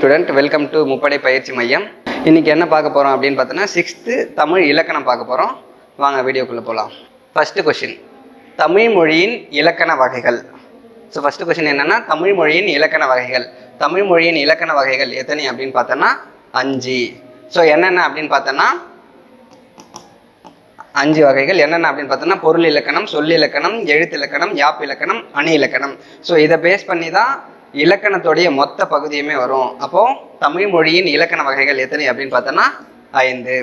Student welcome to முப்படை பயிற்சி மையம் இன்றைக்கி என்ன பார்க்க போகிறோம் அப்படின்னு பார்த்தோன்னா சிக்ஸ்த்து தமிழ் இலக்கணம் பார்க்க போகிறோம் வாங்க வீடியோக்குள்ளே போகலாம் ஃபஸ்ட்டு கொஷின் தமிழ் மொழியின் இலக்கண வகைகள். ஸோ ஃபஸ்ட்டு கொஷின் என்னென்னா தமிழ் மொழியின் இலக்கண வகைகள். தமிழ் மொழியின் இலக்கண வகைகள் எத்தனை அப்படின்னு பார்த்தோன்னா அஞ்சு. ஸோ என்னென்ன அப்படின்னு பார்த்தோன்னா அஞ்சு வகைகள். என்னென்ன அப்படின்னு பார்த்தோன்னா பொருள் இலக்கணம் சொல் இலக்கணம் எழுத்து இலக்கணம் யாப் இலக்கணம் அணி இலக்கணம். ஸோ இதை பேஸ் பண்ணி தான் இலக்கணத்துடைய மொத்த பகுதியுமே வரும். அப்போ தமிழ் மொழியின் இலக்கண வகைகள் எத்தனை அப்படின்னு பார்த்தோன்னா ஐந்து.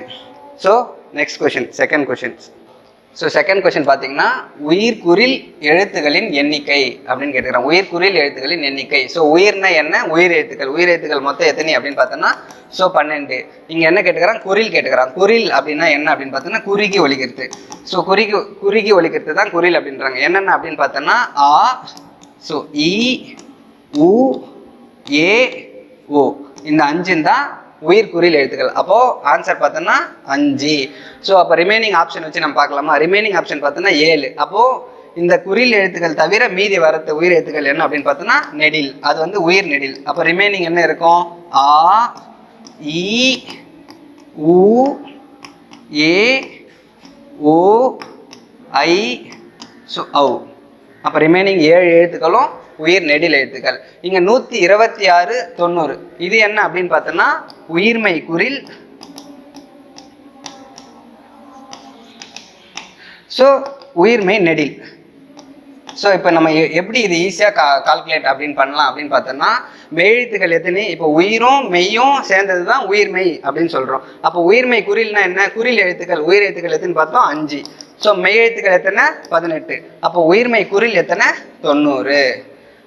So next question second questions so second question பார்த்தீங்கன்னா உயிர்குறில் எழுத்துகளின் எண்ணிக்கை அப்படின்னு கேட்டுக்கிறோம். உயிர்குறில் எழுத்துக்களின் எண்ணிக்கை. ஸோ உயிர்னா என்ன? உயிர் எழுத்துக்கள். உயிர் எழுத்துக்கள் மொத்தம் எத்தனை அப்படின்னு பார்த்தோன்னா ஸோ பன்னெண்டு. இங்கே என்ன கேட்டுக்கிறான்? குரில் கேட்டுக்கிறான். குரில் அப்படின்னா என்ன அப்படின்னு பார்த்தோன்னா குறுகி ஒழிக்கிறது ஸோ குறுகி குறுகி ஒழிக்கிறது தான் குரில் அப்படின்றாங்க. என்னென்ன அப்படின்னு பார்த்தோன்னா ஆ ஸோ இ உ ஏ ஓ இந்த அஞ்சும் தான் உயிர் குறியில் எழுத்துக்கள். அப்போது ஆன்சர் பார்த்தோன்னா அஞ்சு. ஸோ அப்போ ரிமைனிங் ஆப்ஷன் வச்சு நம்ம பார்க்கலாமா? ரிமைனிங் ஆப்ஷன் பார்த்தோன்னா ஏழு. அப்போது இந்த குறியில் எழுத்துக்கள் தவிர மீதி வரத்து உயிர் எழுத்துக்கள் என்ன அப்படின்னு பார்த்தோன்னா நெடில். அது வந்து உயிர் நெடில். அப்போ ரிமைனிங் என்ன இருக்கும்? ஆ இ உ ஏ ஓ ஐ ஸோ ஔ. அப்போ ரிமைனிங் ஏழு எழுத்துக்களும் உயிர் நெடில் எழுத்துக்கள். இங்கே நூற்றி இருபத்தி ஆறு தொண்ணூறு. இது என்ன அப்படின்னு பார்த்தோன்னா உயிர்மை குறில். ஸோ உயிர்மை நெடில். ஸோ இப்போ நம்ம எ- எப்படி இது ஈஸியாக கா கால்குலேட் அப்படின்னு பண்ணலாம் அப்படின்னு பார்த்தோம்னா மெய்யெழுத்துக்கள் எத்தனை? இப்போ உயிரும் மெய்யும் சேர்ந்தது தான் உயிர்மெய் அப்படின்னு சொல்கிறோம் அப்போ உயிர்மெய் குறில்னா என்ன? குறில் எழுத்துக்கள் உயிர் எழுத்துக்கள் எத்தனை பார்த்தோம்? அஞ்சு. ஸோ மெய்யெழுத்துக்கள் எத்தனை? பதினெட்டு. அப்போ உயிர்மெய் குறில் எத்தனை? தொண்ணூறு.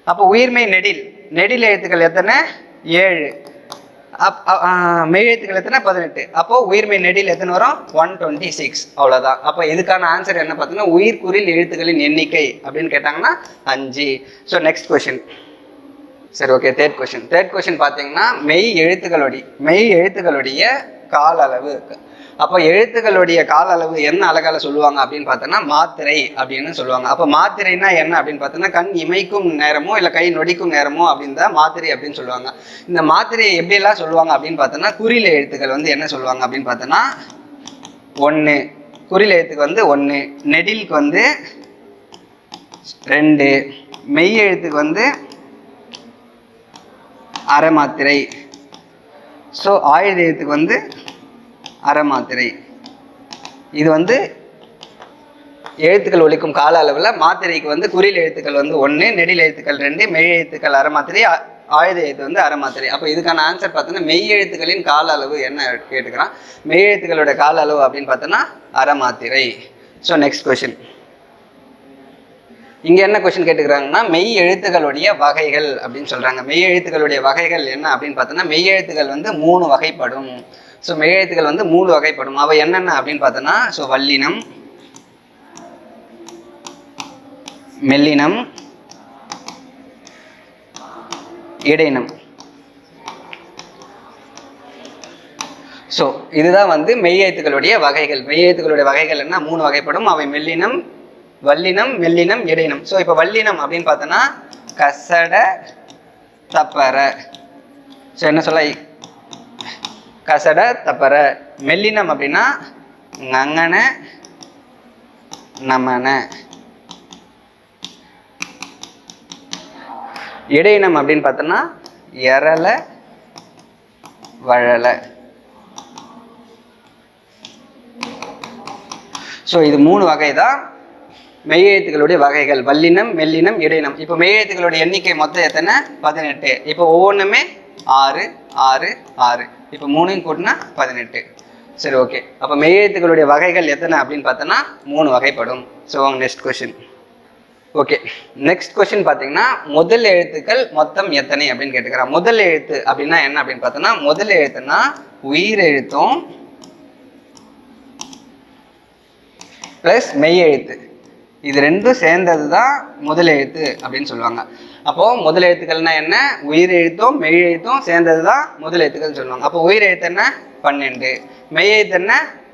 அப்போ உயிர்மெய் நெடில். நெடில் எழுத்துக்கள் எத்தனை? ஏழு. அப் அ- மெய்யெழுத்துக்கள் எத்தனை? பதினெட்டு. அப்போ உயிர்மெய் நெடில் எத்தனை வரும்? ஒன் டுவெண்ட்டி சிக்ஸ் அவ்வளோதான் அப்போ இதுக்கான ஆன்சர் என்ன பார்த்தீங்கன்னா உயிர்குறில் எழுத்துக்களின் எண்ணிக்கை அப்படின்னு கேட்டாங்கன்னா அஞ்சு. ஸோ நெக்ஸ்ட் கொஷின் சரி okay third question third question பார்த்தீங்கன்னா மெய் எழுத்துக்களுடைய மெய் எழுத்துக்களுடைய கால அளவு அப்போ எழுத்துக்களுடைய கால அளவு என்ன அழகால சொல்லுவாங்க அப்படின்னு பார்த்தோன்னா மாத்திரை அப்படின்னு சொல்லுவாங்க. அப்போ மாத்திரைனா என்ன அப்படின்னு பார்த்தோன்னா கண் இமைக்கும் நேரமோ இல்லை கை நொடிக்கும் நேரமோ அப்படின்னு தான் மாத்திரை அப்படின்னு சொல்லுவாங்க. இந்த மாத்திரையை எப்படியெல்லாம் சொல்லுவாங்க அப்படின்னு பார்த்தோன்னா குறில எழுத்துக்கள் வந்து என்ன சொல்லுவாங்க அப்படின்னு பார்த்தோன்னா ஒன்று குறில் எழுத்துக்கு வந்து ஒன்று நெடிலுக்கு வந்து ரெண்டு மெய் எழுத்துக்கு வந்து அரை மாத்திரை. ஸோ ஆயுத எழுத்துக்கு வந்து அரை மாத்திரை இது வந்து எழுத்துக்கள் ஒழிக்கும் கால அளவில் மாத்திரைக்கு வந்து குறில் எழுத்துக்கள் வந்து ஒன்று நெடில் எழுத்துக்கள் ரெண்டு மெய் எழுத்துக்கள் அரை மாத்திரை ஆயுத எழுத்து வந்து அரை மாத்திரை அப்போ இதுக்கான ஆன்சர் பார்த்தோன்னா மெய் எழுத்துக்களின் கால அளவு என்ன கேட்டுக்கிறான்? மெய் எழுத்துக்களோட கால அளவு அப்படின்னு பார்த்தோன்னா அரை மாத்திரை ஸோ நெக்ஸ்ட் கொஷின் இங்க என்ன கொஸ்டின் கேட்டுக்கிறாங்கன்னா மெய் எழுத்துக்களுடைய வகைகள் அப்படின்னு சொல்றாங்க. மெய் எழுத்துக்களுடைய வகைகள் என்ன அப்படின்னு பார்த்தோன்னா மெய் எழுத்துக்கள் வந்து மூணு வகைப்படும். ஸோ மெய் எழுத்துக்கள் வந்து மூணு வகைப்படும். அவை என்னென்ன அப்படின்னு பார்த்தோன்னா ஸோ வல்லினம் மெல்லினம் இடையினம் ஸோ இதுதான் வந்து மெய் எழுத்துக்களுடைய வகைகள். மெய் எழுத்துக்களுடைய வகைகள் என்ன? மூணு வகைப்படும். அவை மெல்லினம் வல்லினம் மெல்லினம் இடையினம் ஸோ இப்போ வல்லினம் அப்படின்னு பார்த்தோன்னா கசட தப்பற. ஸோ என்ன சொல்ல? கசட தப்பற. மெல்லினம் அப்படின்னா நங்கன நமன. இடையினம் அப்படின்னு பார்த்தோன்னா எரல வழல ஸோ இது மூணு வகை தான் மெய்யெழுத்துக்களுடைய வகைகள் வல்லினம் மெல்லினம் இடையினம் இப்போ மெய்யெழுத்துக்களுடைய எண்ணிக்கை மொத்தம் எத்தனை? பதினெட்டு. இப்போ ஒவ்வொன்றுமே ஆறு ஆறு ஆறு. இப்போ மூணையும் கூட்டினா பதினெட்டு. சரி ஓகே. அப்போ மெய்யெழுத்துக்களுடைய வகைகள் எத்தனை அப்படின்னு பார்த்தோன்னா மூணு வகைப்படும். So next question okay. Next question பார்த்தீங்கன்னா முதல் எழுத்துக்கள் மொத்தம் எத்தனை அப்படின்னு கேட்டுக்கிறான் முதல் எழுத்து அப்படின்னா என்ன அப்படின்னு பார்த்தோன்னா முதல் எழுத்துனா உயிர் எழுத்தும் ப்ளஸ் மெய் எழுத்து இது ரெண்டும் சேர்ந்தது தான் முதல் எழுத்து அப்படின்னு சொல்லுவாங்க. அப்போது முதல் எழுத்துக்கள்னா என்ன? உயிர் எழுத்தும் மெய் எழுத்தும் சேர்ந்தது தான் முதல் சொல்லுவாங்க. அப்போ உயிர் எழுத்து என்ன? பன்னெண்டு. மெய் எழுத்து என்ன?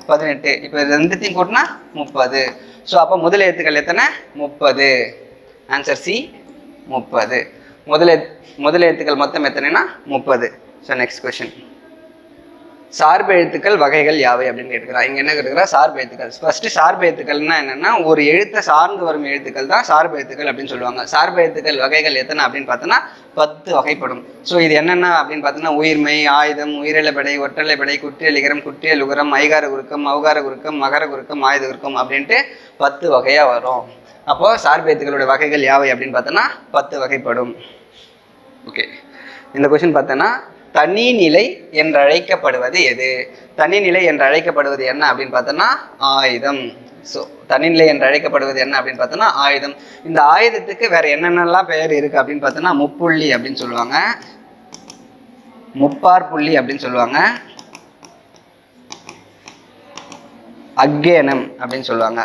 பதினெட்டு. இப்போ இது ரெண்டுத்தையும் கூட்டினா முப்பது. ஸோ அப்போ முதல் எழுத்துக்கள் எத்தனை? முப்பது. ஆன்சர் சி முப்பது. முதல் முதல் எழுத்துக்கள் மொத்தம் எத்தனைனா முப்பது. ஸோ நெக்ஸ்ட் கொஷின் சார்பு எழுத்துக்கள் வகைகள் யாவை அப்படின்னு கேட்டுக்கிறா. இங்க என்ன கேட்டுக்கிறா? சார்பு எழுத்துக்கள். ஃபர்ஸ்ட் சார்பு எழுத்துக்கள்னா என்னன்னா ஒரு எழுத்தை சார்ந்து வரும் எழுத்துக்கள் தான் சார்பு எழுத்துக்கள் அப்படின்னு சொல்லுவாங்க. சார்பு எழுத்துக்கள் வகைகள் எத்தனை அப்படின்னு பார்த்தோன்னா பத்து வகைப்படும். ஸோ இது என்னென்ன அப்படின்னு பார்த்தோன்னா உயிர்மை ஆயுதம் உயிரிழப்படை ஒற்றலைப்படை குற்றியலிகரம் குற்றியலுகரம் ஐகார குறுக்கம் அவுகார குறுக்கம் மகர குறுக்கம் ஆயுத குறுக்கம் அப்படின்ட்டு பத்து வகையாக வரும். அப்போ சார்பு எழுத்துக்களுடைய வகைகள் யாவை அப்படின்னு பார்த்தோன்னா பத்து வகைப்படும். ஓகே இந்த கொஸ்டின் பார்த்தோன்னா தனிநிலை என்றழைக்கப்படுவது எது? தனிநிலை என்று அழைக்கப்படுவது என்ன அப்படின்னு பார்த்தோன்னா ஆயுதம். ஸோ தனிநிலை என்று அழைக்கப்படுவது என்ன அப்படின்னு பார்த்தோன்னா ஆயுதம். இந்த ஆயுதத்துக்கு வேற என்னென்னலாம் பெயர் இருக்கு அப்படின்னு பார்த்தோன்னா முப்புள்ளி அப்படின்னு சொல்லுவாங்க. முப்பார் புள்ளி அப்படின்னு சொல்லுவாங்க. அக்கேனம் அப்படின்னு சொல்லுவாங்க.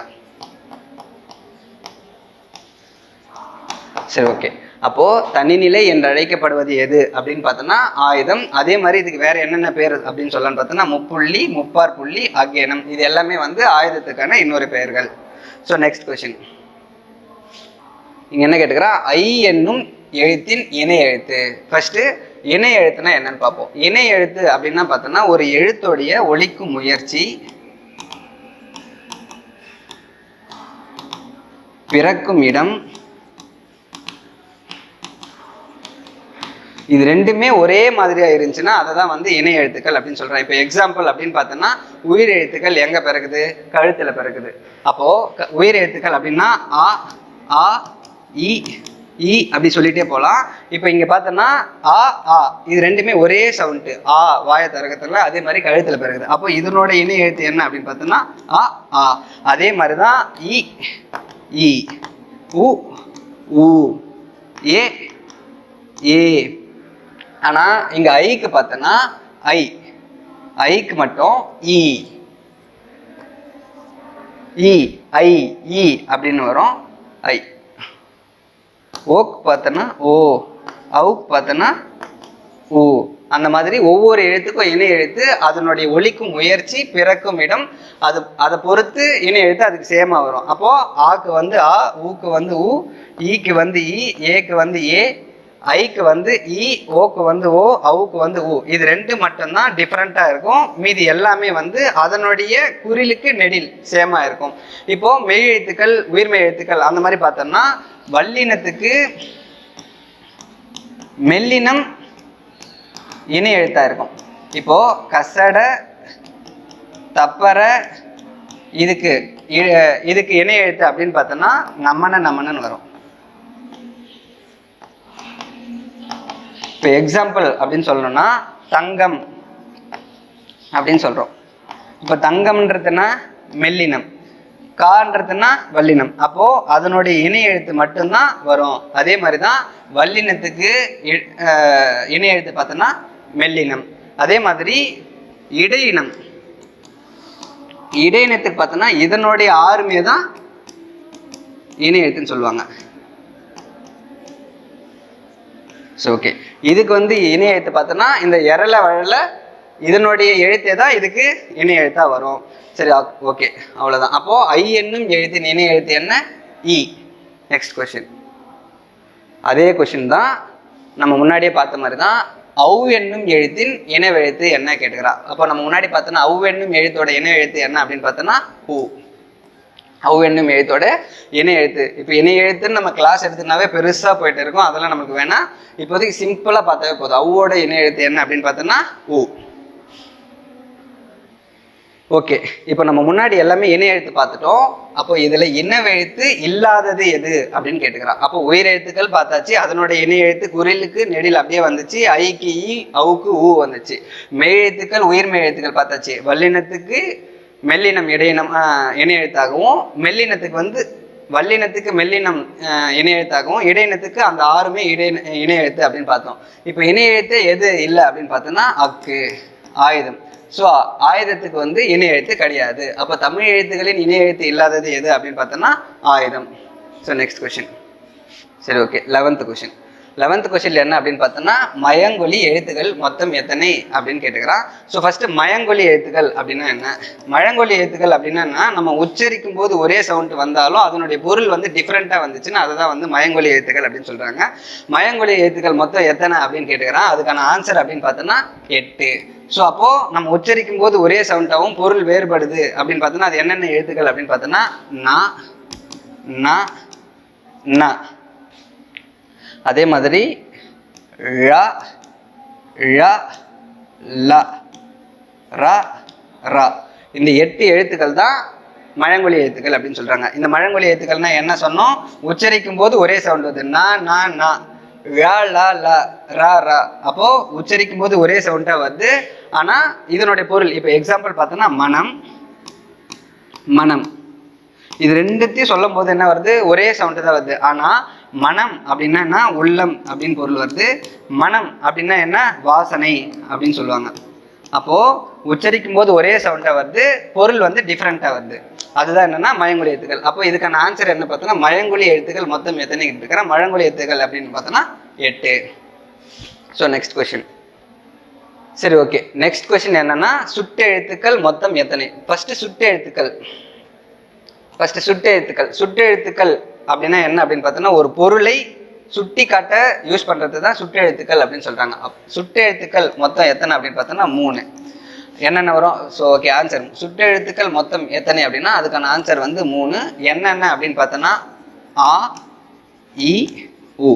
சரி ஓகே அப்போ தனிநிலை என்று அழைக்கப்படுவது எது அப்படின்னு பார்த்தோன்னா ஆயுதம். அதே மாதிரி இதுக்கு வேற என்னென்ன பேர் அப்படின்னு சொல்லலாம்னு பார்த்தோன்னா முப்புள்ளி முப்பார் புள்ளி அகேனம். இது எல்லாமே வந்து ஆயுதத்துக்கான இன்னொரு பெயர்கள். ஸோ நெக்ஸ்ட் கொஸ்டின் இங்க என்ன கேட்டுக்கிறா? ஐ என்னும் எழுத்தின் இணை எழுத்து. ஃபர்ஸ்ட் இணை எழுத்துனா என்னன்னு பார்ப்போம். இணை எழுத்து அப்படின்னா பார்த்தோன்னா ஒரு எழுத்துடைய ஒழிக்கும் முயற்சி பிறக்கும் இடம் இது ரெண்டுமே ஒரே மாதிரியா இருந்துச்சுன்னா அதை தான் வந்து இணை எழுத்துக்கள் அப்படின்னு சொல்றேன் இப்போ எக்ஸாம்பிள் அப்படின்னு பார்த்தோன்னா உயிர் எழுத்துக்கள் எங்க பிறகுது? கழுத்துல பிறகுது. அப்போ க- உயிர் எழுத்துக்கள் அப்படின்னா ஆ ஆ இ இ அப்படி சொல்லிட்டே போகலாம் இப்போ இங்க பார்த்தோன்னா ஆ ஆ இது ரெண்டுமே ஒரே சவுண்டு ஆ வாய தரகத்துல அதே மாதிரி கழுத்துல பிறகுது. அப்போ இதனோட இணை எழுத்து என்ன அப்படின்னு பார்த்தோன்னா ஆ ஆ அதே மாதிரி தான் இ இ உ உ ஏ ஏ. ஆனால் இங்கே ஐக்கு பார்த்தோன்னா ஐ ஐக்கு மட்டும் இ இ ஐ இ அப்படின்னு வரும். ஐ ஓக்கு பார்த்தோன்னா ஓ அவுக்கு பார்த்தோன்னா ஊ அந்த மாதிரி ஒவ்வொரு எழுத்துக்கும் இணை எழுத்து அதனுடைய ஒலிக்கும் முயற்சி பிறக்கும் இடம் அது அதை பொறுத்து இணை எழுத்து அதுக்கு சேமா வரும். அப்போது ஆக்கு வந்து ஆ ஊக்கு வந்து ஊ ஈக்கு e வந்து e, ஈ ஏக்கு வந்து ஏ ஐக்கு வந்து e, இ ஓக்கு வந்து ஓ அவுக்கு வந்து ஊ இது ரெண்டு மட்டும்தான் டிஃப்ரெண்ட்டாக இருக்கும். மீதி எல்லாமே வந்து அதனுடைய குறிலுக்கு நெடில் சேமாக இருக்கும். இப்போ மெய் எழுத்துக்கள் உயிர்மெய் எழுத்துக்கள் அந்த மாதிரி பார்த்தோம்னா வல்லினத்துக்கு மெல்லினம் இணை எழுத்தா இருக்கும். இப்போ கசட தப்பற இதுக்கு இ- இதுக்கு இணை எழுத்து அப்படின்னு பார்த்தோம்னா நம்மன நம்மனன்னு வரும். இப்போ எக்ஸாம்பிள் அப்படின்னு சொல்லணும்னா தங்கம் அப்படின்னு சொல்கிறோம் இப்போ தங்கம்ன்றதுன்னா மெல்லினம். கான்றதுன்னா வல்லினம். அப்போது அதனுடைய இணை எழுத்து மட்டும்தான் வரும். அதே மாதிரி தான் வல்லினத்துக்கு இ- இணை எழுத்து பார்த்தோன்னா மெல்லினம். அதே மாதிரி இடையினம். இடையினத்துக்கு பார்த்தோன்னா இதனுடைய ஆறுமே தான் இணை எழுத்துன்னு சொல்லுவாங்க. ஸோ ஓகே இதுக்கு வந்து இணைய எழுத்து பார்த்தோன்னா இந்த இரல வழல இதனுடைய எழுத்தே தான் இதுக்கு இணை எழுத்தா வரும். சரி ஓகே அவ்வளோதான் அப்போ ஐ என்னும் எழுத்தின் இணை எழுத்து என்ன? இ நெக்ஸ்ட் கொஷின் அதே கொஷின் தான் நம்ம முன்னாடியே பார்த்த மாதிரி தான் அவ் என்னும் எழுத்தின் இணை எழுத்து என்ன கேட்டுக்கிறா? அப்போ நம்ம முன்னாடி பார்த்தோன்னா அவ் என்னும் எழுத்தோட இணை எழுத்து என்ன அப்படின்னு பார்த்தோன்னா ஊ அவ் என்னும் எழுத்தோட இணை எழுத்து. இப்போ இணை எழுத்துன்னு நம்ம கிளாஸ் எடுத்துனாவே பெருசாக போயிட்டு இருக்கும். அதெல்லாம் நமக்கு வேணாம் இப்போதைக்கு சிம்பிளாக பார்த்தாவே போதும். அவ்வோட இணை எழுத்து என்ன அப்படின்னு பார்த்தோன்னா ஊ ஓகே இப்போ நம்ம முன்னாடி எல்லாமே இணை எழுத்து பார்த்துட்டோம். அப்போ இதில் இனவெழுத்து இல்லாதது எது அப்படின்னு கேட்டுக்கிறான் அப்போ உயிரெழுத்துக்கள் பார்த்தாச்சு. அதனோட இணையெழுத்து எழுத்து நெடில் அப்படியே வந்துச்சு. ஐக்கு ஈ அவுக்கு ஊ வந்துச்சு. மெய் எழுத்துக்கள் உயிர்மெய் எழுத்துக்கள் பார்த்தாச்சு. வல்லினத்துக்கு மெல்லினம் இடையினம் ஆஹ், இணை எழுத்தாகவும் மெல்லினத்துக்கு வந்து வல்லினத்துக்கு மெல்லினம் இணையெழுத்தாகவும் இணை எழுத்தாகவும் இடையினத்துக்கு அந்த ஆறுமே இடை இணை எழுத்து அப்படின்னு பார்த்தோம். இப்போ இணை எழுத்து எது இல்லை அப்படின்னு பார்த்தோம்னா அக்கு ஆயுதம். ஸோ ஆயுதத்துக்கு வந்து இணை எழுத்து கிடையாது. அப்போ தமிழ் எழுத்துக்களின் இணை எழுத்து இல்லாதது எது அப்படின்னு பார்த்தோம்னா ஆயுதம். ஸோ நெக்ஸ்ட் கொஷின் சரி ஓகே லெவன்த் கொஷின் லெவன்த் கொஸ்டின்ல என்ன அப்படின்னு பார்த்தோம்னா மயங்கொலி எழுத்துக்கள் மொத்தம் எத்தனை? அப்படின்னு கேட்டுக்கிறான். ஸோ ஃபர்ஸ்ட் மயங்கொலி எழுத்துக்கள் அப்படின்னா என்ன? மழங்கொலி எழுத்துக்கள் அப்படின்னா நம்ம உச்சரிக்கும் போது ஒரே சவுண்ட் வந்தாலும் அதனுடைய பொருள் வந்து டிஃப்ரெண்ட்டாக வந்துச்சுன்னா அதை தான் வந்து மயங்கொலி எழுத்துக்கள் அப்படின்னு சொல்கிறாங்க மயங்கொலி எழுத்துக்கள் மொத்தம் எத்தனை அப்படின்னு கேட்டுக்கிறான். அதுக்கான ஆன்சர் அப்படின்னு பார்த்தோம்னா எட்டு. ஸோ அப்போது நம்ம உச்சரிக்கும் போது ஒரே சவுண்டாகவும் பொருள் வேறுபடுது அப்படின்னு பார்த்தோன்னா அது என்னென்ன எழுத்துக்கள் அப்படின்னு பார்த்தோன்னா நா ந ந. அதே மாதிரி ழ ழ ல ர ர இந்த எட்டு எழுத்துக்கள் தான் மழங்கொலி எழுத்துக்கள் அப்படின்னு சொல்கிறாங்க இந்த மழங்கொலி எழுத்துக்கள்னா என்ன சொன்னோம்? உச்சரிக்கும் போது ஒரே சவுண்ட் வருது. நா நா நா. ழா லா ல ரா ரா அப்போ உச்சரிக்கும் போது ஒரே சவுண்டாக வருது. ஆனால் இதனுடைய பொருள் இப்போ எக்ஸாம்பிள் பார்த்தோன்னா மனம் மனம். இது ரெண்டுத்தையும் சொல்லும் போது என்ன வருது? ஒரே சவுண்டு தான் வருது. ஆனால் மனம் அப்படின்னா என்ன? உள்ளம் அப்படின்னு பொருள் வருது. மனம் அப்படின்னா என்ன? வாசனை அப்படின்னு சொல்லுவாங்க. அப்போது உச்சரிக்கும் போது ஒரே சவுண்டாக வருது. பொருள் வந்து டிஃப்ரெண்ட்டாக வருது. அதுதான் என்னன்னா மயங்குழி எழுத்துக்கள். அப்போ இதுக்கான ஆன்சர் என்ன பார்த்தோன்னா மயங்குழி எழுத்துக்கள் மொத்தம் எத்தனை இருக்கிற மழங்குழி எழுத்துக்கள் அப்படின்னு பார்த்தோன்னா எட்டு. ஸோ நெக்ஸ்ட் கொஷின் சரி ஓகே நெக்ஸ்ட் கொஷின் என்னன்னா சுட்டு எழுத்துக்கள் மொத்தம் எத்தனை? ஃபர்ஸ்ட் சுட்டு எழுத்துக்கள். ஃபர்ஸ்ட் சுட்டு எழுத்துக்கள். சுட்டு எழுத்துக்கள் அப்படின்னா என்ன அப்படின்னு பார்த்தோன்னா ஒரு பொருளை சுட்டி காட்ட யூஸ் பண்ணுறது தான் சுட்டு எழுத்துக்கள் அப்படின்னு சொல்கிறாங்க அப்- சுட்டு எழுத்துக்கள் மொத்தம் எத்தனை அப்படின்னு பார்த்தோன்னா மூணு. என்னென்ன வரும்? ஸோ ஓகே ஆன்சர் சுட்டு எழுத்துக்கள் மொத்தம் எத்தனை அப்படின்னா அதுக்கான ஆன்சர் வந்து மூணு. என்னென்ன அப்படின்னு பார்த்தோன்னா ஆ இ உ.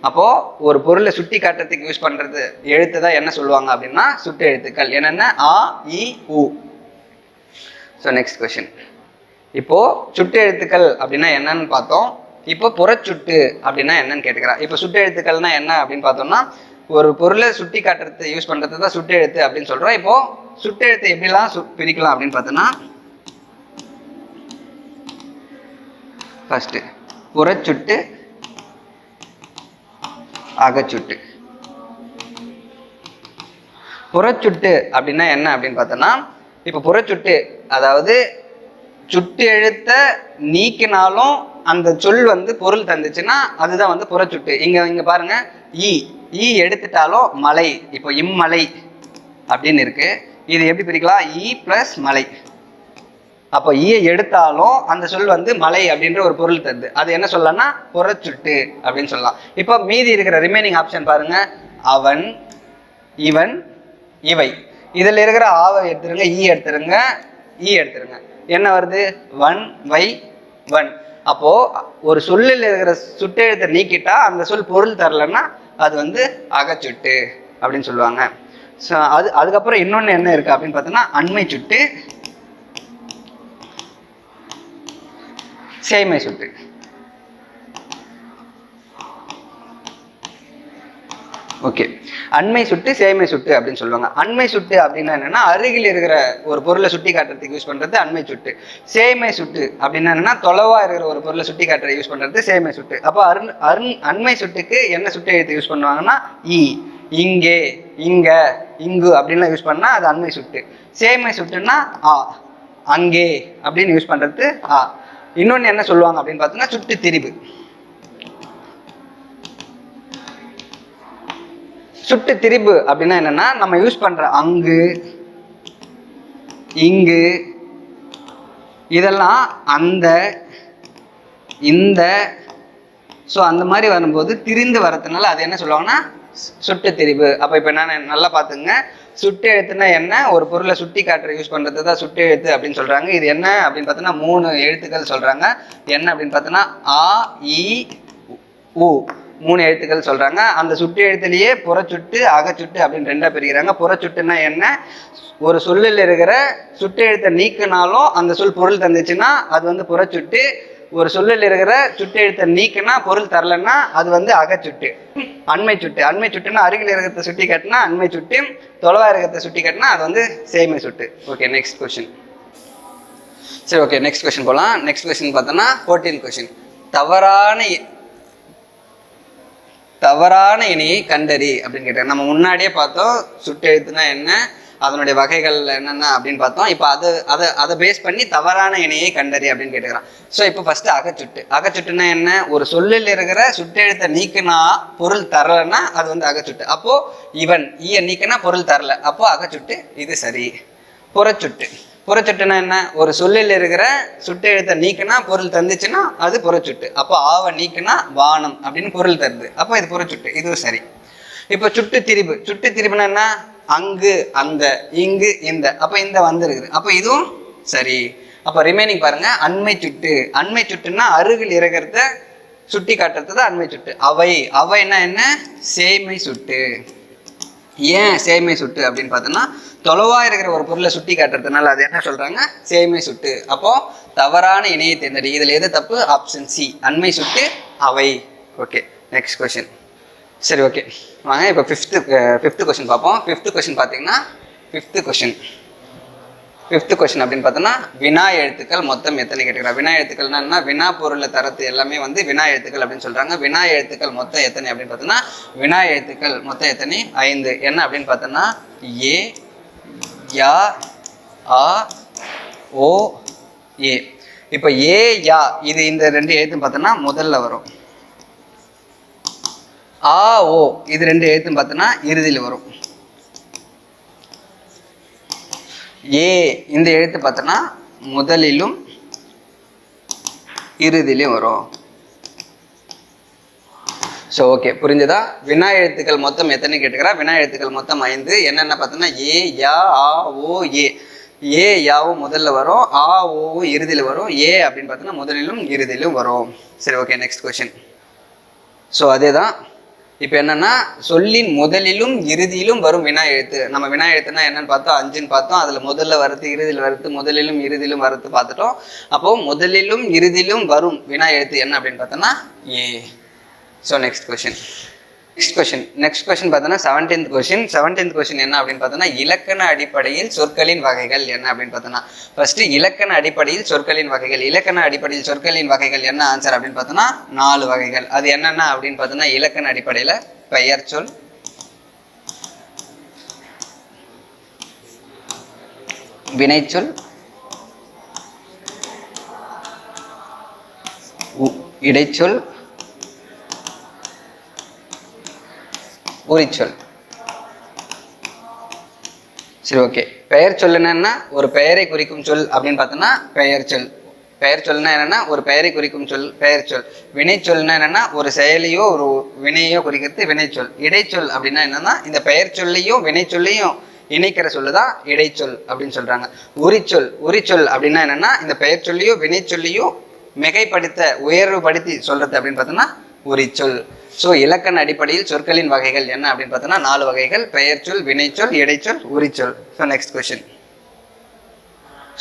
அப்போது ஒரு பொருளை சுட்டி காட்டுறதுக்கு யூஸ் பண்ணுறது எழுத்து தான் என்ன சொல்லுவாங்க அப்படின்னா சுட்டு எழுத்துக்கள் என்னென்ன? ஆ இ உ. ஸோ நெக்ஸ்ட் கொஷின் இப்போ சுட்டு எழுத்துக்கள் அப்படின்னா என்னன்னு பார்த்தோம். இப்போ புறச்சுட்டு அப்படின்னா என்னன்னு கேட்டுக்கிறா. இப்போ சுட்டு எழுத்துக்கள்னா என்ன அப்படின்னு பார்த்தோம்னா ஒரு பொருளை சுட்டி காட்டுறது யூஸ் பண்றது தான் சுட்டு எழுத்து அப்படின்னு சொல்றோம். இப்போ சுட்டு எழுத்து எப்படிலாம் சு பிரிக்கலாம் அப்படின்னு பார்த்தோம்னா ஃபர்ஸ்ட் புறச்சுட்டு அகச்சுட்டு புறச்சுட்டு அப்படின்னா என்ன அப்படின்னு பார்த்தோம்னா இப்போ புறச்சுட்டு அதாவது சுட்டு எழுத்த நீக்கினாலும் அந்த சொல் வந்து பொருள் தந்துச்சுன்னா அதுதான் வந்து புறச்சுட்டு. இங்க இங்க பாருங்க. ஈ. ஈ எடுத்துட்டாலும் மலை. இப்போ இம்மலை அப்படின்னு இருக்கு. இது எப்படி பிரிக்கலாம்? ஈ பிளஸ் மலை. அப்போ ஈயை எடுத்தாலும் அந்த சொல் வந்து மலை அப்படின்ற ஒரு பொருள் தருது அது என்ன சொல்லலாம்னா புறச்சுட்டு அப்படின்னு சொல்லலாம். இப்போ மீதி இருக்கிற ரிமைனிங் ஆப்ஷன் பாருங்க. அவன் இவன் இவை. இதில் இருக்கிற ஆவை எடுத்துருங்க. ஈ எடுத்துருங்க. ஈ எடுத்துருங்க. என்ன வருது? வன் வை வன் அப்போது ஒரு சொல்லில் இருக்கிற சுட்டெழுத்தை நீக்கிட்டா அந்த சொல் பொருள் தரலன்னா அது வந்து அகச்சுட்டு அப்படின்னு சொல்லுவாங்க. ஸோ அது அதுக்கப்புறம் இன்னொன்று என்ன இருக்கு அப்படின்னு பார்த்தோன்னா அண்மை சுட்டு சேமை சுட்டு. ஓகே அண்மை சுட்டு சேமை சுட்டு அப்படின்னு சொல்லுவாங்க. அண்மை சுட்டு அப்படின்னா என்னன்னா அருகில் இருக்கிற ஒரு பொருளை சுட்டி காட்டுறதுக்கு யூஸ் பண்றது அண்மை சுட்டு. சேமை சுட்டு அப்படின்னா என்னன்னா தொலைவா இருக்கிற ஒரு பொருளை சுட்டி காட்டுற யூஸ் பண்றது சேமை சுட்டு. அப்போ அருண் அருண் அண்மை சுட்டுக்கு என்ன சுட்டு எழுத்து யூஸ் பண்ணுவாங்கன்னா இ இங்கே இங்க இங்கு அப்படின்லாம் யூஸ் பண்ணா அது அண்மை சுட்டு. சேமை சுட்டுன்னா ஆ அங்கே அப்படின்னு யூஸ் பண்றது ஆ. இன்னொன்று என்ன சொல்லுவாங்க அப்படின்னு பார்த்தோம்னா சுட்டு திரிபு. சுட்டு திரிபு அப்படின்னா என்னன்னா நம்ம யூஸ் பண்ற அங்கு இங்கு இதெல்லாம் அந்த இந்த ஸோ அந்த மாதிரி வரும்போது திரிந்து வரதுனால அது என்ன சொல்லுவாங்கன்னா சுட்டு திரிவு அப்போ இப்போ என்ன நல்லா பார்த்துங்க. சுட்டு எழுத்துனா என்ன? ஒரு பொருளை சுட்டி காட்டுற யூஸ் பண்ணுறது தான் சுட்டு எழுத்து அப்படின்னு சொல்கிறாங்க இது என்ன அப்படின்னு பார்த்தோன்னா மூணு எழுத்துக்கள் சொல்கிறாங்க என்ன அப்படின்னு பார்த்தோன்னா ஆ இ உ. மூணு எழுத்துக்கள் சொல்கிறாங்க அந்த சுட்டு எழுத்துலேயே புறச்சுட்டு அகச்சுட்டு அப்படின்னு ரெண்டாக பிரிக்கிறாங்க. புறச்சுட்டுன்னா என்ன? ஒரு சொல்லில் இருக்கிற சுட்டு எழுத்தை நீக்கினாலும் அந்த சொல் பொருள் தந்துச்சுன்னா அது வந்து புறச்சுட்டு ஒரு சொல்லில் இருக்கிற சுட்டு எழுத்தை நீக்கினா பொருள் தரலன்னா அது வந்து அகச்சுட்டு அண்மை சுட்டு. அண்மை சுட்டுன்னா அருகில் இருக்கிறத சுட்டி காட்டினா அண்மை சுட்டு. தொலைவா இருக்கிறத சுட்டி காட்டினா அது வந்து சேமை சுட்டு. ஓகே நெக்ஸ்ட் கொஷின் சரி ஓகே நெக்ஸ்ட் கொஷின் போகலாம் நெக்ஸ்ட் கொஸ்டின் பார்த்தோன்னா ஃபோர்டீன் கொஷின் தவறான தவறான இணையை கண்டறி அப்படின்னு கேட்டாங்க. நம்ம முன்னாடியே பார்த்தோம் சுட்டெழுத்துனா என்ன அதனுடைய வகைகள் என்னென்ன அப்படின்னு பார்த்தோம். இப்போ அது அதை அதை பேஸ் பண்ணி தவறான இணையை கண்டறி அப்படின்னு கேட்டுக்கிறான். ஸோ இப்போ ஃபஸ்ட்டு அகச்சுட்டு. அகச்சுட்டுனா என்ன? ஒரு சொல்லில் இருக்கிற சுட்டெழுத்தை நீக்கினா பொருள் தரலைன்னா அது வந்து அகச்சுட்டு. அப்போது இவன் ஈய நீக்கினா பொருள் தரல. அப்போ அகச்சுட்டு இது சரி. புறச்சுட்டு. புறச்சுட்டுனா என்ன? ஒரு சொல்லில் இருக்கிற சுட்டு எழுத்தை நீக்கினா பொருள் தந்துச்சுன்னா அது புறச்சுட்டு. அப்போ ஆவை நீக்கினா வானம் அப்படின்னு பொருள் தருது. அப்போ இது புறச்சுட்டு. இதுவும் சரி. இப்போ சுட்டு திரிபு. சுட்டு திரிபுனா என்ன? அங்கு அந்த இங்கு இந்த. அப்போ இந்த வந்திருக்குது. அப்போ இதுவும் சரி. அப்போ ரிமைனிங் பாருங்க. அண்மை சுட்டு. அண்மை சுட்டுன்னா அருகில் இருக்கிறத சுட்டி காட்டுறது தான் அண்மை சுட்டு. அவை. அவைன்னா என்ன? சேமை சுட்டு. ஏன் சேமை சுட்டு அப்படின்னு பார்த்தோன்னா தொலைவா இருக்கிற ஒரு பொருளை சுட்டி காட்டுறதுனால அது என்ன சொல்றாங்க? சேமை சுட்டு. அப்போ தவறான இணையை தேர்ந்தெடு இதுல எது தப்பு? ஆப்ஷன் சி அண்மை சுட்டு அவை. ஓகே நெக்ஸ்ட் கொஸ்டின் சரி ஓகே வாங்க இப்போ ஃபிஃப்த்து ஃபிஃப்த்து கொஸ்டின் பார்ப்போம். ஃபிஃப்த்து கொஸ்டின் பார்த்தீங்கன்னா ஃபிஃப்த்து கொஸ்டின் ஃபிஃப்த்து கொஸ்டின் அப்படின்னு பார்த்தோன்னா வினா எழுத்துக்கள் மொத்தம் எத்தனை கேட்டுக்கிறாங்க வினா எழுத்துக்கள்னா என்னன்னா வினா பொருளை தரத்து எல்லாமே வந்து வினா எழுத்துக்கள் அப்படின்னு சொல்கிறாங்க வினா எழுத்துக்கள் மொத்தம் எத்தனை அப்படின்னு பார்த்தோன்னா வினா எழுத்துக்கள் மொத்தம் எத்தனை? ஐந்து. என்ன அப்படின்னு பார்த்தோன்னா ஏ யா ஆ ஓ ஏ. இப்போ ஏ யா இது இந்த ரெண்டு எழுத்து பார்த்தோன்னா முதல்ல வரும். ஆ ஓ இது ரெண்டு எழுத்தும் பார்த்தோன்னா இறுதியில் வரும். ஏ இந்த எழுத்து பார்த்தோன்னா முதலிலும் இறுதியிலும் வரும். ஸோ ஓகே புரிஞ்சுதா? வினா எழுத்துக்கள் மொத்தம் எத்தனை கேட்டுக்கிறா? வினா எழுத்துக்கள் மொத்தம் ஐந்து. என்னென்ன பார்த்தோன்னா ஏ யா ஆ ஓ ஏ. ஏ யாவும் முதல்ல வரும். ஆ ஓவும் இறுதியில் வரும். ஏ அப்படின்னு பார்த்தோன்னா முதலிலும் இறுதியிலும் வரும். சரி ஓகே நெக்ஸ்ட் கொஷின் ஸோ அதே தான் இப்போ என்னன்னா சொல்லின் முதலிலும் இறுதியிலும் வரும் வினா எழுத்து நம்ம வினா எழுத்துனா என்னன்னு பார்த்தோம் அஞ்சுன்னு பார்த்தோம் அதில் முதல்ல வரத்து இறுதியில் வரத்து முதலிலும் இறுதியிலும் வரத்து பார்த்துட்டோம். அப்போ முதலிலும் இறுதியிலும் வரும் வினா எழுத்து என்ன அப்படின்னு பார்த்தோன்னா A. So next question next question next question பார்த்தோன்னா செவன்டீன்த் கொஷின் செவன்டீன்த் கொஷின் என்ன அப்படின்னு பார்த்தோன்னா இலக்கண அடிப்படையில் சொற்களின் வகைகள் என்ன அப்படின்னு பார்த்தோன்னா ஃபர்ஸ்ட் இலக்கண அடிப்படையில் சொற்களின் வகைகள் இலக்கண அடிப்படையில் சொற்களின் வகைகள் என்ன ஆன்சர் அப்படின்னு பார்த்தோன்னா நாலு வகைகள். அது என்னென்ன அப்படின்னு பார்த்தோன்னா இலக்கண அடிப்படையில் பெயர் சொல். வினைச்சொல் இடைச்சொல். உரிச்சொல். சரி ஓகே பெயர் சொல் என்னன்னா ஒரு பெயரை குறிக்கும் சொல் அப்படின்னு பார்த்தோன்னா பெயர் சொல். பெயர் சொல்னா என்னன்னா ஒரு பெயரை குறிக்கும் சொல் பெயர் சொல். வினை சொல்னா என்னன்னா ஒரு செயலையோ ஒரு வினையோ குறிக்கிறது வினைச்சொல். இடைச்சொல் அப்படின்னா என்னன்னா இந்த பெயர் சொல்லையும் வினை சொல்லையும் இணைக்கிற சொல்லு தான் இடைச்சொல் அப்படின்னு சொல்றாங்க. உரிச்சொல். உரிச்சொல் அப்படின்னா என்னன்னா இந்த பெயர் சொல்லியோ வினை சொல்லியோ மிகைப்படுத்த உயர்வுபடுத்தி சொல்றது அப்படின்னு பார்த்தோன்னா உரிச்சொல் ஸோ இலக்கண அடிப்படையில் சொற்களின் வகைகள் என்ன அப்படின்னு பார்த்தோன்னா நாலு வகைகள். பெயர்ச்சொல் வினைச்சொல் இடைச்சொல் உரிச்சொல் ஸோ நெக்ஸ்ட் கொஷின்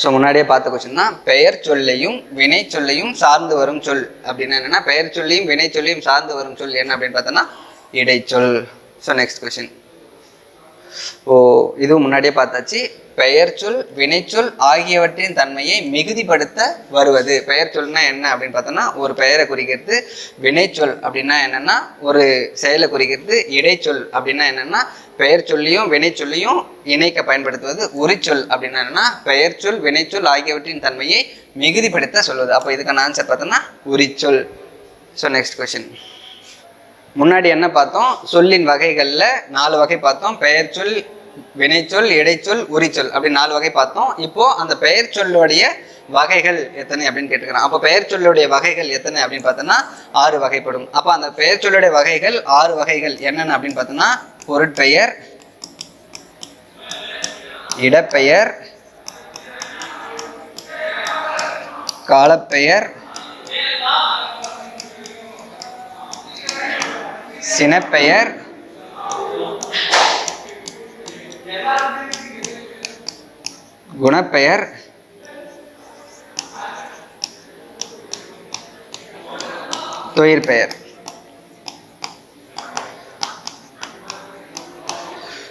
ஸோ முன்னாடியே பார்த்த கொஸ்டின் தான் பெயர் சொல்லையும் வினை சொல்லையும் சார்ந்து வரும் சொல் அப்படின்னா என்னென்னா பெயர் சொல்லையும் வினை சொல்லையும் சார்ந்து வரும் சொல் என்ன அப்படின்னு பார்த்தோன்னா இடைச்சொல் ஸோ நெக்ஸ்ட் கொஷின் ஓ இதுவும் முன்னாடியே பார்த்தாச்சு. பெயர்ச்சொல் வினைச்சொல் ஆகியவற்றின் தன்மையை மிகுதிப்படுத்த வருவது. பெயர்ச்சொல்னா என்ன அப்படின்னு பார்த்தோம்னா ஒரு பெயரை குறிக்கிறது வினைச்சொல் அப்படின்னா என்னன்னா ஒரு செயலை குறிக்கிறது இடைச்சொல் அப்படின்னா என்னன்னா பெயர் சொல்லியும் வினைச்சொல்லியும் இணைக்க பயன்படுத்துவது. உரிச்சொல் அப்படின்னா என்னன்னா பெயர் சொல் வினைச்சொல் ஆகியவற்றின் தன்மையை மிகுதிப்படுத்த சொல்வது. அப்போ இதுக்கான ஆன்சர் பார்த்தோம்னா உரிச்சொல் ஸோ நெக்ஸ்ட் கொஸ்டின் முன்னாடி என்ன பார்த்தோம்? சொல்லின் வகைகளில் நாலு வகை பார்த்தோம். பெயர் சொல் வினைச்சொல் இடைச்சொல் உரிச்சொல் அப்படி நாலு வகை பார்த்தோம். இப்போ அந்த பெயர் சொல்லுடைய வகைகள் எத்தனை அப்படின்னு கேட்டுக்கிறோம். அப்போ பெயர் சொல்லுடைய வகைகள் எத்தனை அப்படின்னு பார்த்தோன்னா ஆறு வகைப்படும். அப்போ அந்த பெயர் சொல்லுடைய வகைகள் ஆறு வகைகள் என்னென்ன அப்படின்னு பார்த்தோன்னா பொருட்பெயர் இடப்பெயர் காலப்பெயர் சினப்பெயர்? குணப்பெயர்? தொழிற்பெயர்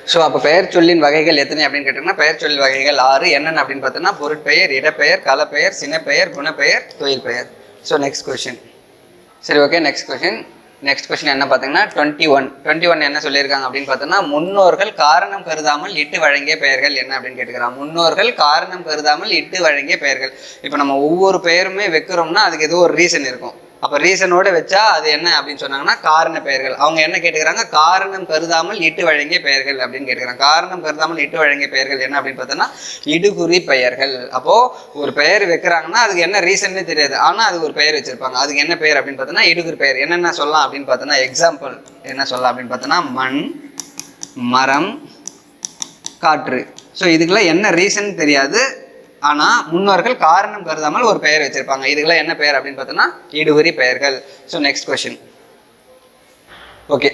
ஸோ அப்போ பெயர் சொல்லின் வகைகள் எத்தனை அப்படின்னு கேட்டிங்கன்னா பெயர் சொல்லின் வகைகள் ஆறு என்னென்ன அப்படின்னு பார்த்தோன்னா பொருட்பெயர் இடப்பெயர் கலப்பெயர் சினப்பெயர் குணப்பெயர் தொழிற்பெயர் ஸோ நெக்ஸ்ட் கொஷின் சரி okay next question next question என்ன பார்த்தீங்கன்னா டுவெண்ட்டி ஒன் டுவெண்ட்டி ஒன் என்ன சொல்லியிருக்காங்க அப்படின்னு பார்த்தோன்னா முன்னோர்கள் காரணம் கருதாமல் இட்டு வழங்கிய பெயர்கள் என்ன அப்படின்னு கேட்டுக்கிறான் முன்னோர்கள் காரணம் கருதாமல் இட்டு வழங்கிய பெயர்கள். இப்போ நம்ம ஒவ்வொரு பெயருமே வைக்கிறோம்னா அதுக்கு ஏதோ ஒரு ரீசன் இருக்கும். அப்போ ரீசனோட வச்சா அது என்ன அப்படின்னு சொன்னாங்கன்னா காரண பெயர்கள். அவங்க என்ன கேட்டுக்கிறாங்க? காரணம் கருதாமல் இட்டு வழங்கிய பெயர்கள் அப்படின்னு கேட்டுக்கிறாங்க. காரணம் கருதாமல் இட்டு வழங்கிய பெயர்கள் என்ன அப்படின்னு பார்த்தோன்னா இடுகுறி பெயர்கள். அப்போ ஒரு பெயர் வைக்கிறாங்கன்னா அதுக்கு என்ன ரீசன்னே தெரியாது. ஆனால் அது ஒரு பெயர் வச்சிருப்பாங்க. அதுக்கு என்ன பெயர் அப்படின்னு பார்த்தோன்னா இடுகுறி பெயர். என்னென்ன சொல்லலாம் அப்படின்னு பார்த்தோன்னா எக்ஸாம்பிள் என்ன சொல்லலாம் அப்படின்னு பார்த்தோன்னா மண் மரம் காற்று. ஸோ இதுக்கெல்லாம் என்ன ரீசன் தெரியாது? ஆனால் முன்னோர்கள் காரணம் கருதாமல் ஒரு பெயர் வச்சிருப்பாங்க. இதுக்கெல்லாம் என்ன பெயர் அப்படின்னு பார்த்தோன்னா இடுகுறி பெயர்கள். So next question okay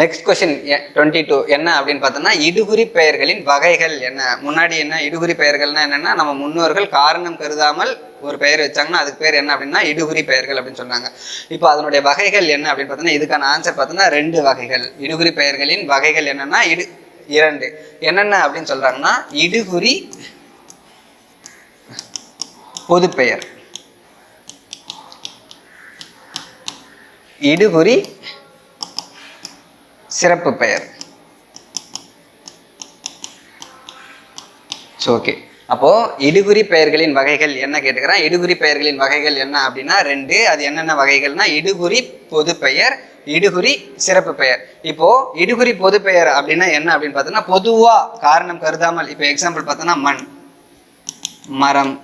next question twenty two என்ன அப்படின்னு பார்த்தோன்னா இடுகுறி பெயர்களின் வகைகள் என்ன? முன்னாடி என்ன இடுகுறி பெயர்கள்னா என்னென்னா நம்ம முன்னோர்கள் காரணம் கருதாமல் ஒரு பெயர் வச்சாங்கன்னா அதுக்கு பேர் என்ன அப்படின்னா இடுகுறி பெயர்கள் அப்படின்னு சொன்னாங்க இப்போ அதனுடைய வகைகள் என்ன அப்படின்னு பார்த்தோன்னா இதுக்கான ஆன்சர் பார்த்தோன்னா ரெண்டு வகைகள். இடுகுறி பெயர்களின் வகைகள் என்னென்னா இடு இரண்டு. என்னென்ன அப்படின்னு சொல்கிறாங்கன்னா இடுகுறி பொதுப்பெயர். இடுகுறி சிறப்பு பெயர். ஓகே அப்போ இடுகுறி பெயர்களின் வகைகள் என்ன கேட்டுக்கிறேன்? இடுகுறி பெயர்களின் வகைகள் என்ன அப்படின்னா ரெண்டு. அது என்னென்ன வகைகள்னா இடுகுறி பொது பெயர் இடுகுறி சிறப்பு பெயர். இப்போ இடுகுறி பொது பெயர் அப்படின்னா என்ன அப்படின்னு பார்த்தோன்னா பொதுவா காரணம் கருதாமல் இப்போ எக்ஸாம்பிள் பார்த்தோன்னா மண். மரம்.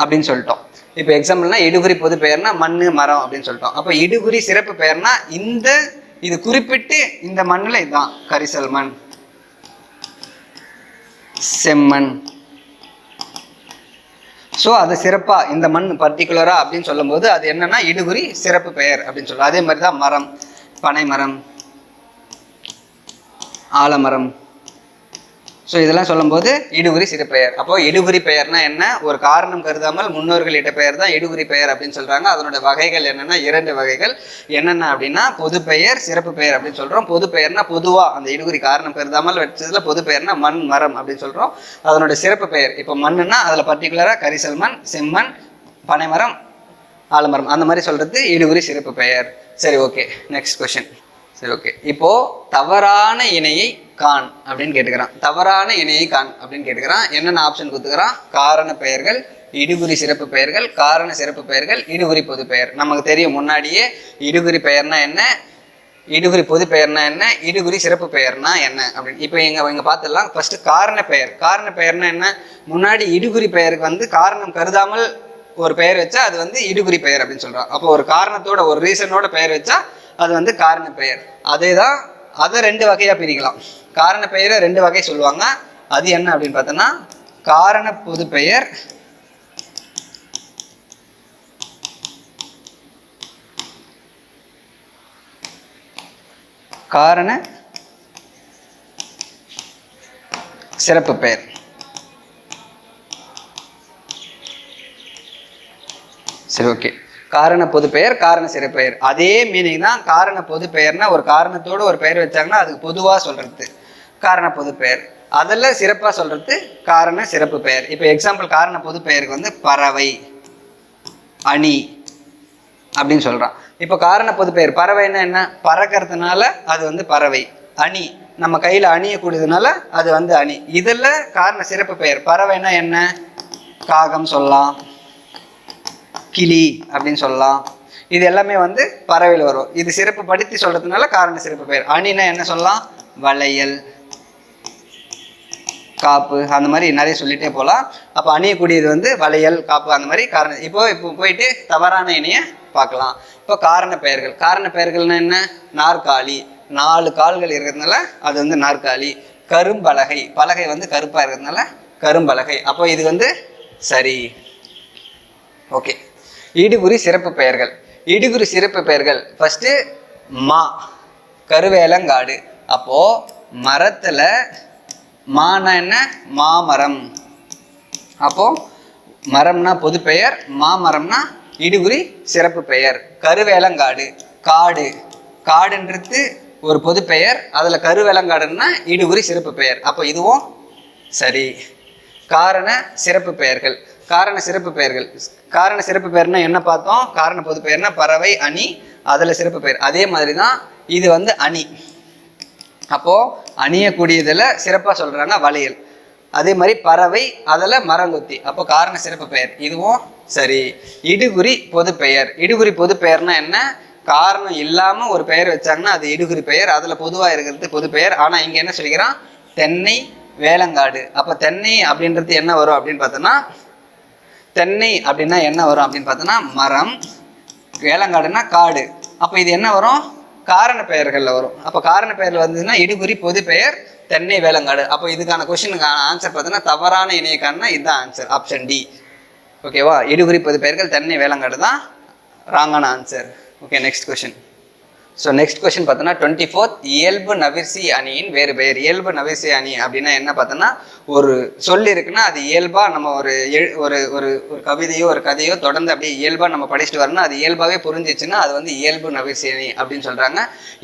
அப்படின்னு சொல்லிட்டோம். இப்போ எக்ஸாம்பிள்னா இடுகுறி பொது பெயர்னா மண் மரம் அப்படின்னு சொல்லிட்டோம். அப்போ இடுகுறி சிறப்பு பெயர்னா இந்த இது குறிப்பிட்டு இந்த மண்ணில் இதுதான் கரிசல் மண் செம்மண். ஸோ அது சிறப்பாக இந்த மண் பர்டிகுலராக அப்படின்னு சொல்லும்போது அது என்னன்னா இடுகுறி சிறப்பு பெயர் அப்படின்னு சொல்லுவோம். அதே மாதிரி தான் மரம் பனை மரம் ஆலமரம். ஸோ இதெல்லாம் சொல்லும்போது இடுகுறி சிறு பெயர். அப்போ இடுகுறி பெயர்னா என்ன? ஒரு காரணம் கருதாமல் முன்னோர்களிட்ட பெயர் தான் இடுகுறி பெயர் அப்படின்னு சொல்றாங்க. அதனோட வகைகள் என்னன்னா இரண்டு வகைகள். என்னென்ன அப்படின்னா பொது பெயர் சிறப்பு பெயர் அப்படின்னு சொல்றோம். பொது பெயர்னா பொதுவா அந்த இடுகுறி காரணம் கருதாமல் வச்சதுல பொது பெயர்னா மண் மரம் அப்படின்னு சொல்றோம். அதனோட சிறப்பு பெயர். இப்போ மண்ணுன்னா அதுல பர்டிகுலரா கரிசல் மண் செம்மண் பனைமரம் ஆலமரம். அந்த மாதிரி சொல்றது இடுகுறி சிறப்பு பெயர். சரி ஓகே நெக்ஸ்ட் கொஸ்டின் சரி ஓகே இப்போ தவறான இணையை கான் அப்படின்னு கேட்டுக்கிறான். தவறான இணையை கான் அப்படின்னு கேட்டுக்கிறான். என்னென்ன ஆப்ஷன் கொடுத்துக்கிறான்? காரண பெயர்கள் இடுகுறி சிறப்பு பெயர்கள் காரண சிறப்பு பெயர்கள் இடுகுறி பொது பெயர். நமக்கு தெரியும் முன்னாடியே இடுகுறி பெயர்னா என்ன? இடுகுறி பொது பெயர்னா என்ன? இடுகுறி சிறப்பு பெயர்னா என்ன? அப்படின்னு. இப்போ எங்க இங்க பார்த்துடலாம். ஃபர்ஸ்ட் காரண பெயர். காரண பெயர்னா என்ன? முன்னாடி இடுகுறி பெயருக்கு வந்து காரணம் கருதாமல் ஒரு பெயர் வச்சா அது வந்து இடுகுறி பெயர் அப்படின்னு சொல்றோம் அப்போ ஒரு காரணத்தோட ஒரு ரீசனோட பெயர் வச்சா அது வந்து காரண பெயர். அதே தான் அதை ரெண்டு வகையாக பிரிக்கலாம். காரண பெயரை ரெண்டு வகை சொல்லுவாங்க. அது என்ன அப்படின்னு பார்த்தோன்னா காரண பொது பெயர் காரண சிறப்பு பெயர். சரி ஓகே. காரண பொது பெயர் காரண சிறப்பெயர் அதே மீனிங் தான் காரண பொது பெயர்னா ஒரு காரணத்தோடு ஒரு பெயர் வச்சாங்கன்னா அதுக்கு பொதுவாக சொல்றது. காரண பொது பெயர். அதில் சிறப்பாக சொல்றது காரண சிறப்பு பெயர். இப்போ எக்ஸாம்பிள் காரண பொது பெயருக்கு வந்து பறவை அணி அப்படின்னு சொல்கிறான் இப்போ காரண பொது பெயர் பறவைன்னா என்ன? பறக்கிறதுனால அது வந்து பறவை. அணி. நம்ம கையில் அணியக்கூடியதுனால அது வந்து அணி. இதில் காரண சிறப்பு பெயர். பறவைன்னா என்ன? காகம் சொல்லலாம். கிளி அப்படின்னு சொல்லலாம். இது எல்லாமே வந்து பறவையில் வரும். இது சிறப்பு படுத்தி சொல்றதுனால காரண சிறப்பு பெயர். அணினா என்ன சொல்லலாம்? வளையல் காப்பு அந்த மாதிரி நிறைய சொல்லிட்டே போகலாம். அப்போ அணியக்கூடியது வந்து வளையல் காப்பு அந்த மாதிரி காரணம். இப்போ இப்போ போயிட்டு தவறான இணைய பார்க்கலாம். இப்போ காரண பெயர்கள். காரண பெயர்கள்னா என்ன? நாற்காலி. நாலு கால்கள் இருக்கிறதுனால அது வந்து நாற்காலி. கரும்பலகை. பலகை வந்து கருப்பாக இருக்கிறதுனால கரும்பலகை. அப்போ இது வந்து சரி. ஓகே. இடுகுறி சிறப்பு பெயர்கள். இடுகுறி சிறப்பு பெயர்கள். ஃபஸ்ட்டு மா கருவேலங்காடு. அப்போது மரத்தில் மானா என்ன? மாமரம். அப்போது மரம்னா பொது பெயர் மாமரம்னா இடுகுறி சிறப்பு பெயர். கருவேலங்காடு காடு. காடுன்றது ஒரு பொது பெயர் அதில் கருவேலங்காடுன்னா இடுகுறி சிறப்பு பெயர். அப்போ இதுவும் சரி. காரண சிறப்பு பெயர்கள். காரண சிறப்பு பெயர்கள். காரண சிறப்பு பெயர்னா என்ன பார்த்தோம்? காரண பொது பெயர்னா பறவை அணி அதில் சிறப்பு பெயர். அதே மாதிரி தான் இது வந்து அணி. அப்போது அணியக்கூடியதில் சிறப்பாக சொல்கிறாங்க வளையல். அதே மாதிரி பறவை அதில் மரங்கொத்தி. அப்போ காரண சிறப்பு பெயர். இதுவும் சரி. இடுகுறி பொது பெயர். இடுகுறி பொது பெயர்னா என்ன? காரணம் இல்லாமல் ஒரு பெயர் வச்சாங்கன்னா அது இடுகுறி பெயர். அதில் பொதுவாக இருக்கிறது பொது பெயர். ஆனால் இங்கே என்ன சொல்லிக்கிறான்? தென்னை வேலங்காடு. அப்போ தென்னை அப்படின்றது என்ன வரும் அப்படின்னு பார்த்தோன்னா தென்னை அப்படின்னா என்ன வரும் அப்படின்னு பார்த்தோன்னா மரம் வேலங்காடுனா காடு. அப்போ இது என்ன வரும்? காரண பெயர்களில் வரும். அப்போ காரண பெயரில் வந்ததுன்னா இடுகுறி பொது பெயர் தென்னை வேளங்காடு அப்போ இதுக்கான கொஷினுக்கான ஆன்சர் பார்த்தீங்கன்னா தவறான இணையக்கான இதுதான் ஆன்சர் ஆப்ஷன் டி ஓகேவா இடுகுறி பொது பெயர்கள் தென்னை வேளங்காடு தான் ராங்கான answer okay next question so next question பார்த்தோன்னா டுவெண்ட்டி ஃபோர்த் இயல்பு நவிர்சி அணியின் வேறு பெயர். இயல்பு நவிர்சி அணி அப்படின்னா என்ன பார்த்தோன்னா ஒரு சொல் இருக்குன்னா அது இயல்பாக நம்ம ஒரு எழு ஒரு ஒரு ஒரு கவிதையோ ஒரு கதையோ தொடர்ந்து அப்படியே இயல்பாக நம்ம படிச்சுட்டு வரணும். அது இயல்பாகவே புரிஞ்சிச்சுன்னா அது வந்து இயல்பு நவிர்சி அணி அப்படின்னு சொல்கிறாங்க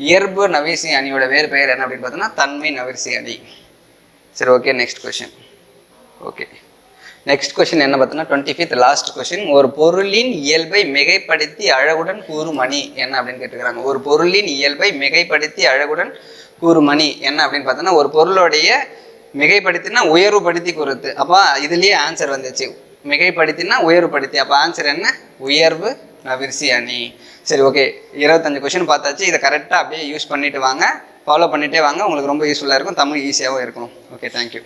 இயல்பு நவிர்சி அணியோட வேறு பெயர் என்ன அப்படின்னு பார்த்தோன்னா தன்மை நவிர்சி அணி. சரி okay next question okay next question என்ன பார்த்தோன்னா டுவெண்ட்டி ஃபிஃப்த் லாஸ்ட் கொஷின் ஒரு பொருளின் இயல்பை மிகைப்படுத்தி அழகுடன் கூறும் மணி என்ன அப்படின்னு கேட்டுக்கிறாங்க ஒரு பொருளின் இயல்பை மிகைப்படுத்தி அழகுடன் கூறும் மணி என்ன அப்படின்னு பார்த்தோன்னா ஒரு பொருளுடைய மிகைப்படுத்தினா உயர்வுபடுத்தி கூறுறது. அப்போ இதுலேயே ஆன்சர் வந்துச்சு. மிகைப்படுத்தினா உயர்வுபடுத்தி. அப்போ ஆன்சர் என்ன? உயர்வு நவிர்சி அணி. சரி ஓகே இருபத்தஞ்சு கொஷின் பார்த்தாச்சு. இதை கரெக்டாக அப்படியே யூஸ் பண்ணிட்டு வாங்க. ஃபாலோ பண்ணிகிட்டே வாங்க. உங்களுக்கு ரொம்ப யூஸ்ஃபுல்லாக இருக்கும். தமிழ் ஈஸியாகவும் இருக்கும். Okay thank you